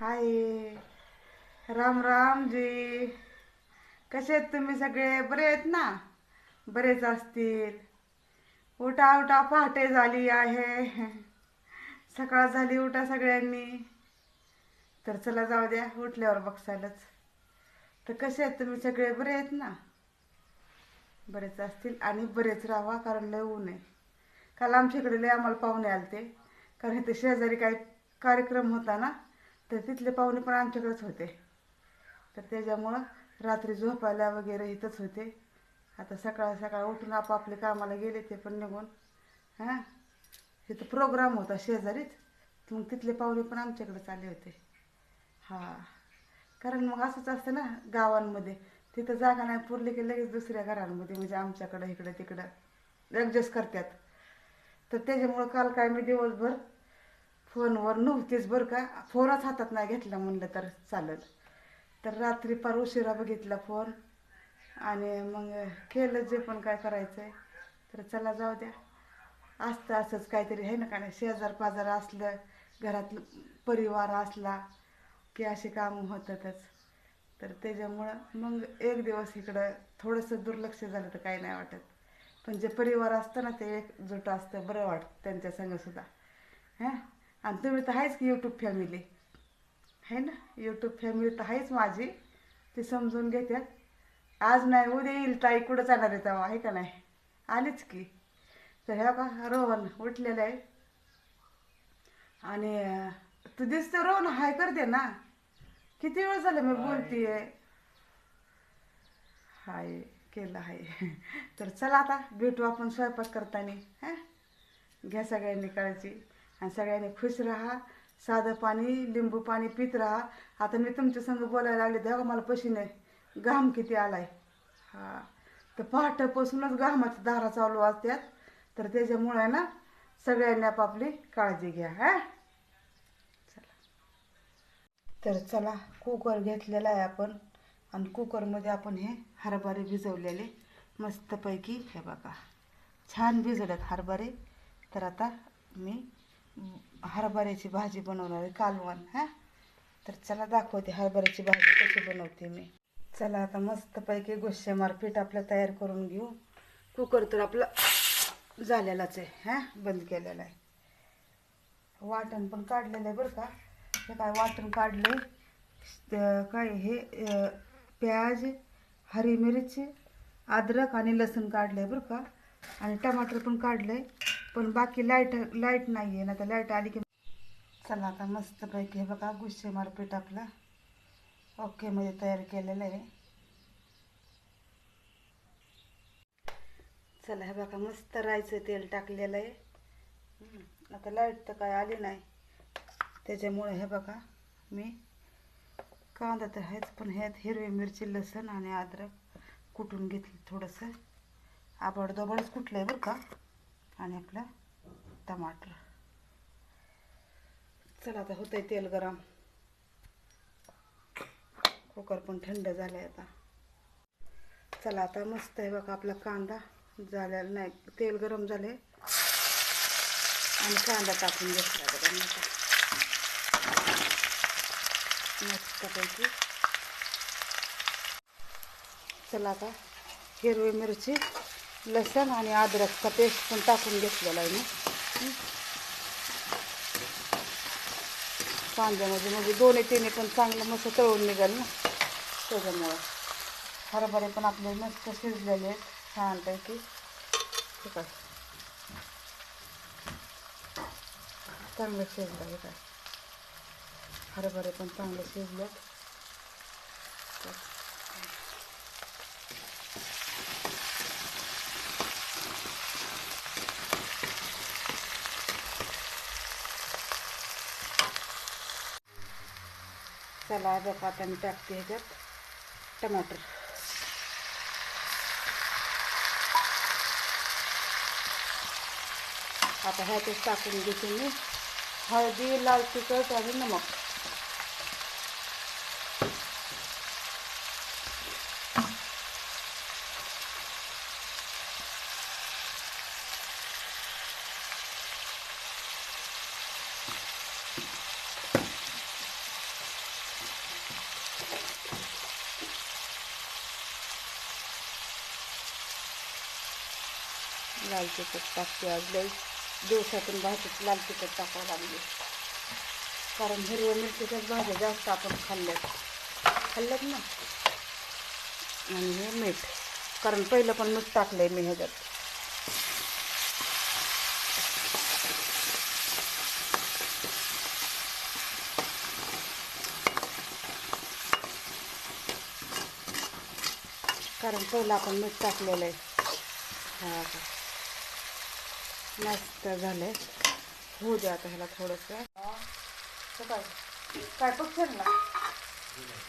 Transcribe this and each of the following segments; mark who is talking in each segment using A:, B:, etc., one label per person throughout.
A: हाय. राम राम जी कसे आहेत तुम्ही सगळे? बरे आहेत ना? बरेच असतील. उठा उठा पहाटे झाली आहे. सकाळ झाली उठा सगळ्यांनी. तर चला जाऊ द्या उठल्यावर बघसायलाच. तर कसे आहेत तुम्ही सगळे? बरे आहेत ना? बरेच असतील आणि बरेच राहा कारण लय ऊन आहे. काल आमच्या इकडे लय आम्हाला पाहुणे आले ते कारण इथे शेजारी काही कार्यक्रम होता ना? तर तिथले पाहुणे पण आमच्याकडेच होते. तर त्याच्यामुळं रात्री झोपायला वगैरे इथंच होते. आता सकाळ सकाळ उठून आपापले कामाला गेले ते पण निघून. हां? तिथं प्रोग्राम होता शेजारीच. तर मग तिथले पाहुणे पण आमच्याकडे आले होते. हां. कारण मग असंच असतं ना गावांमध्ये. तिथं जागा नाही पुरली की लगेच दुसऱ्या घरांमध्ये म्हणजे आमच्याकडं इकडं तिकडं. ॲडजस्ट करतात. तर त्याच्यामुळं काल काय मी दिवसभर फोनवर नव्हतीच बरं का. फोनच हातात नाही घेतला म्हणलं तर चालेल. तर रात्री फार उशिरा बघितला फोन. आणि मग केलं जे पण काय करायचं आहे तर चला जाऊ द्या. असतं असंच काहीतरी आहे ना का नाही. शेजार पाजार असलं घरात परिवार असला की अशी कामं होतातच. तर त्याच्यामुळं मग एक दिवस इकडं थोडंसं दुर्लक्ष झालं तर काही नाही वाटत. पण जे परिवार असतं ना ते एकजूट असतं. बरं वाटतं त्यांच्या संगसुद्धा हां? आणि तुम्ही तर आहेच की यूट्यूब फॅमिली आहे ना? यूट्यूब फॅमिली तर आहेच माझी. ती समजून घेतात आज नाही उद्या येईल ताई. कुठं जाणार आहे तेव्हा? आहे का नाही? आलीच की. तर ह्या का रोहन उठलेलं आहे. आणि तू दिसतो रोहन हाय करते ना. किती वेळ झालं मी बोलतीये? हाय केलं हाय. तर चला आता भेटू आपण स्वयंपाक करताना. हां? घ्या सगळ्यांनी काळजी. आणि सगळ्यांनी खुश राहा साधं पाणी लिंबू पाणी पित राहा. आता मी तुमच्या संग बोलायला लागले तेव्हा मला पशीने घाम किती आलाय. हा. तर पहाटेपासूनच घामाच्या धारा चालू असतात तर त्याच्यामुळे ना सगळ्यांनी आपापली काळजी घ्या हा. चला. तर चला कुकर घेतलेला आहे आपण. आणि कुकरमध्ये आपण हे हरभरे भिजवलेले मस्तपैकी हे बघा. छान भिजवल्यात हरभरे. तर आता मी हरभऱ्याची भाजी बनवणार आहे कालवण हां? तर चला दाखवते हरभऱ्याची भाजी कशी बनवते मी. चला आता मस्तपैकी गुश्शेमार पीठ आपलं तयार करून घेऊ. कुकर तर आपलं झालेलाच आहे हां? बंद केलेला आहे. वाटण पण काढलेलं आहे बरं का. हे काय वाटण काढलं काय हे प्याज हरी मिरची अद्रक आणि लसूण काढलं आहे बरं का. आणि टमाटर पण काढलं आहे पण बाकी लाइट लाइट नाही आहे ना तर लाइट आली की चला आता मस्तपैकी हे बघा गुस्से मारपीट आपला. ओकेमध्ये तयार केलेलं आहे. चला हे बघा मस्त राहायचं तेल टाकलेलं आहे. आता लाइट तर काय आली नाही. त्याच्यामुळे हे बघा मी कांदा तर आहेच पण ह्यात हिरवी मिरची लसण आणि अद्रक कुटून घेतली थोडंसं. आबडदोबडच कुठलं आहे बरं का? आणि आपलं टमाटर. चला आता होतंय तेल गरम. कुकर पण थंड झालं आहे आता. चला आता मस्त आहे बघा आपला कांदा झालेला नाही तेल गरम झाले आणि कांदा टाकून घेतला बघा मस्तपैकी. चला आता हिरवी मिरची लसण आणि अद्रकचा पेस्ट पण टाकून घेतलेला आहे मी. कांद्यामध्ये म्हणजे दोन्ही तिन्ही पण चांगलं मस्त तळून निघाल ना. त्याच्यामुळं हरभरे पण आपले मस्त शिजलेले आहेत छानपैकी. ठीक आहे. चांगलं शिजलं आहे काय हरभरे पण चांगले शिजलेत. चला बघा आता मी टाकते ह्याच्यात टमाटर। आता ह्यातच टाकून घेते मी हळदी लाल तिखट आणि नमक। लाल तिखट टाकते आज. लई दिवसातून भाजीत लाल तिखट टाकावं लागली. कारण हिरव्या मिरचीच्याच भाज्या जास्त आपण खाल्ल्यात. खाल्ल्यात ना. आणि हे मीठ. कारण पहिलं पण मीठ टाकलं आहे मी ह्याच्यात. कारण पहिलं आपण मीठ टाकलेलं आहे. हां. का मस्त आहे होऊ द्या आता ह्याला थोडंसं. हे काय काय ना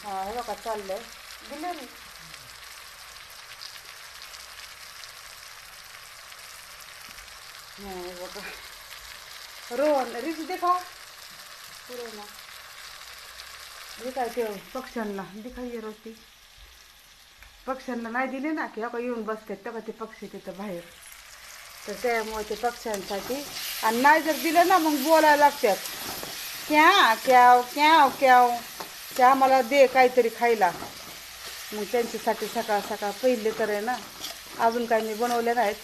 A: हा हे बघा चाललंय. दिलं मी. नाही बघा. रोहन रिच देखा रोहना हे काय ते पक्ष्यांना. दिखाई रोटी? पक्ष्यांना नाही दिले ना की अका येऊन बसतात. तेव्हा ते पक्षी तिथं बाहेर. तर त्यामुळे ते पक्ष्यांसाठी. आणि नाही जर दिलं ना मग बोलायला लागतात. क्या क्याव क्याव क्याव. त्या आम्हाला दे काहीतरी खायला. मग त्यांच्यासाठी सकाळ सकाळ पहिले तर आहे ना अजून काही मी बनवले नाहीत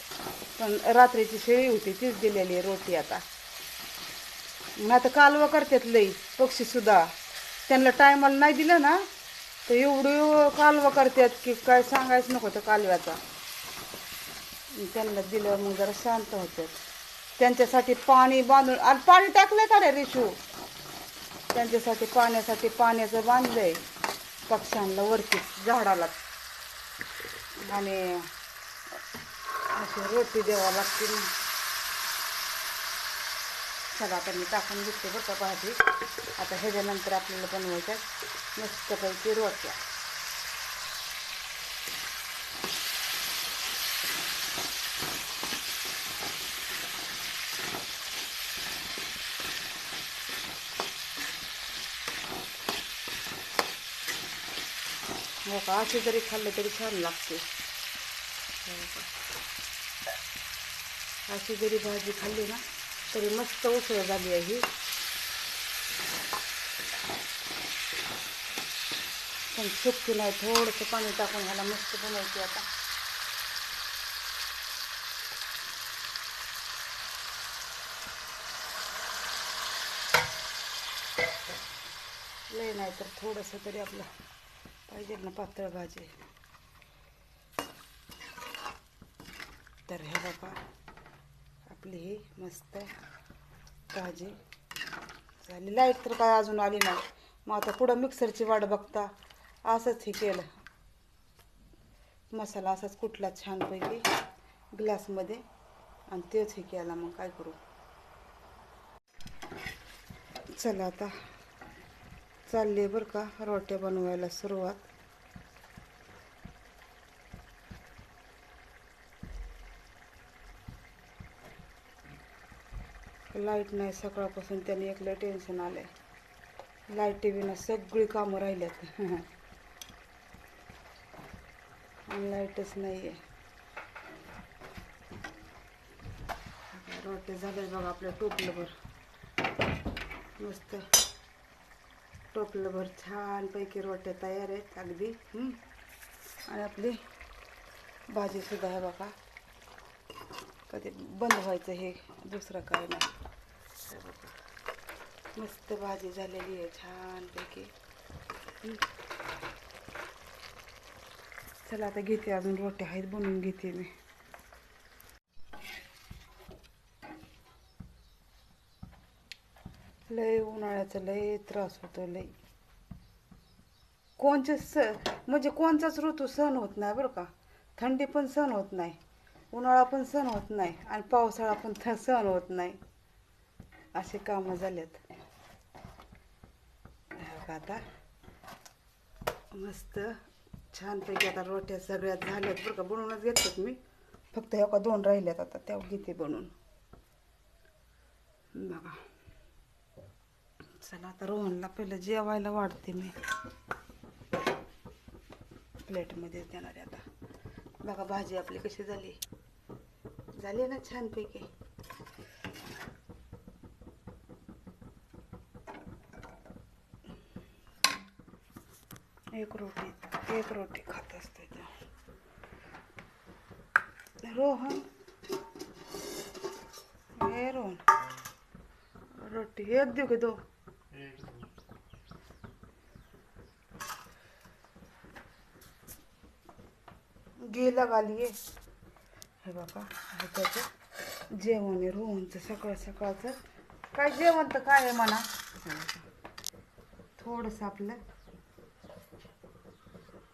A: पण रात्रीची शेळी होती तीच दिलेली आहे रोटी आता. मग आता कालवं करतात लई पक्षीसुद्धा त्यांना टायमाला नाही दिलं ना तर एवढं कालवं करतात की काय सांगायचं नको त्या कालव्याचा. त्यांना दिलं मग जरा शांत होतात त्यांच्यासाठी पाणी बांधून आणि पाणी टाकलंय का रे रिशू? त्यांच्यासाठी पाण्यासाठी पाण्याचं बांधलंय. पक्ष्यांना वरती झाडाला. आणि अशी रोटी द्यावा लागते चला आता मी टाकून घेते बरं का भाजी. आता ह्याच्यानंतर आपल्याला बनवायच्या मस्तपैकी रोट्या. हो का अशी जरी खाल्लं तरी छान लागते हो अशी जरी भाजी खाल्ली ना तरी मस्त उसळ झाली आहे ही पण सुकती नाही थोडंसं पाणी टाकून मस्त बनवायची आता लय नाही तर थोडंसं तरी आपलं पाहिजे ना पातळ भाजी. तर हे बाबा आपली ही मस्त भाजी झाली. लाइट तर काय अजून आली नाही. मग आता पुढं मिक्सरची वाट बघता. असंच हे केलं. मसाला असाच कुठला छानपैकी ग्लासमध्ये आणि तेच हे केला. मग काय करू? चला आता चालले बरं का रोट्या बनवायला सुरुवात. लाइट नाही सकाळपासून त्याने एकलं टेन्शन आलंय. लाईटी विना सगळी कामं राहिल्यात. आणि लाईटच नाही आहे रोट्या झाल्या बघा आपल्या टोपलंभर मस्त. टोपलंभर छानपैकी रोट्या तयार आहेत अगदी. आणि आपली भाजीसुद्धा आहे बघा. कधी बंद व्हायचं हे दुसरं काय नाही. बघा. मस्त भाजी झालेली आहे छानपैकी. चला आता घेते अजून रोट्या आहेत बनवून घेते मी. लय उन्हाळ्याचा लय त्रास होतो लय. कोणचे स म्हणजे कोणचाच ऋतू सहन होत नाही बरं का. थंडी पण सहन होत नाही उन्हाळा पण सहन होत नाही आणि पावसाळा पण थ सहन होत नाही. असे कामं झालेत. आता. मस्त छानपैकी आता रोट्या सगळ्यात झाल्यात बरं का. बनवूनच घेतल्यात मी. फक्त ह्या का दोन राहिल्यात आता त्या घेते बनवून. बघा. चला आता रोहनला पहिलं जेवायला वाढते मी. प्लेटमध्ये देणार आहे आता. बघा भाजी आपली कशी झाली. झाली ना छानपैकी. एक रोटी एक रोटी खात असते रोहन. हे रोहन. रोटी एक देऊ दो? घी लगालिये हे बाबा ह्याच्याचं त्याचं. जेवण आहे रोहनचं सकाळ सकाळचं. काय जेवण तर काय आहे म्हणा. थोडंसं आपलं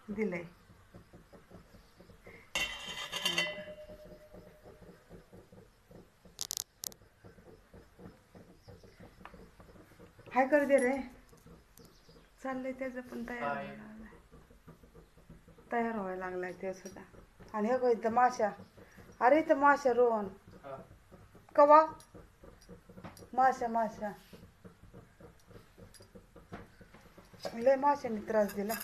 A: दिलंय. हाय कर दे रे. चाललंय त्याचं पण तयार. तयार व्हायला लागलाय ते सुद्धा. आणि हे इथं माशा अरे इथं माशा रोहन. कवा? माशा माशा लय माशाने त्रास दिला.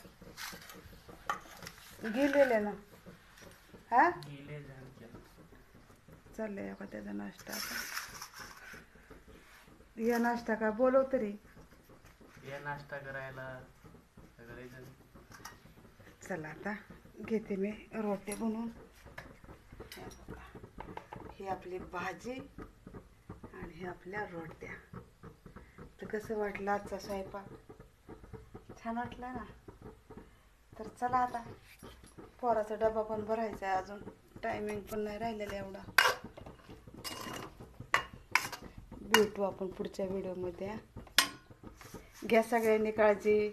A: गेलेले ना. हा? चाललंय का त्याचा नाश्ता आता. या नाश्ता का बोलव तरी.
B: या नाश्ता करायला सगळे जण
A: चला आता घेते मी रोटे बनवून. ही आपली भाजी आणि हे आपल्या रोट्या. तर कसं वाटलं आजचा स्वयंपाक? छान वाटला ना? तर चला आता. पोराचा डबा पण भरायचा आहे अजून. टायमिंग पण नाही राहिलेला एवढा. भेटू आपण पुढच्या व्हिडिओमध्ये घ्या सगळ्यांनी काळजी.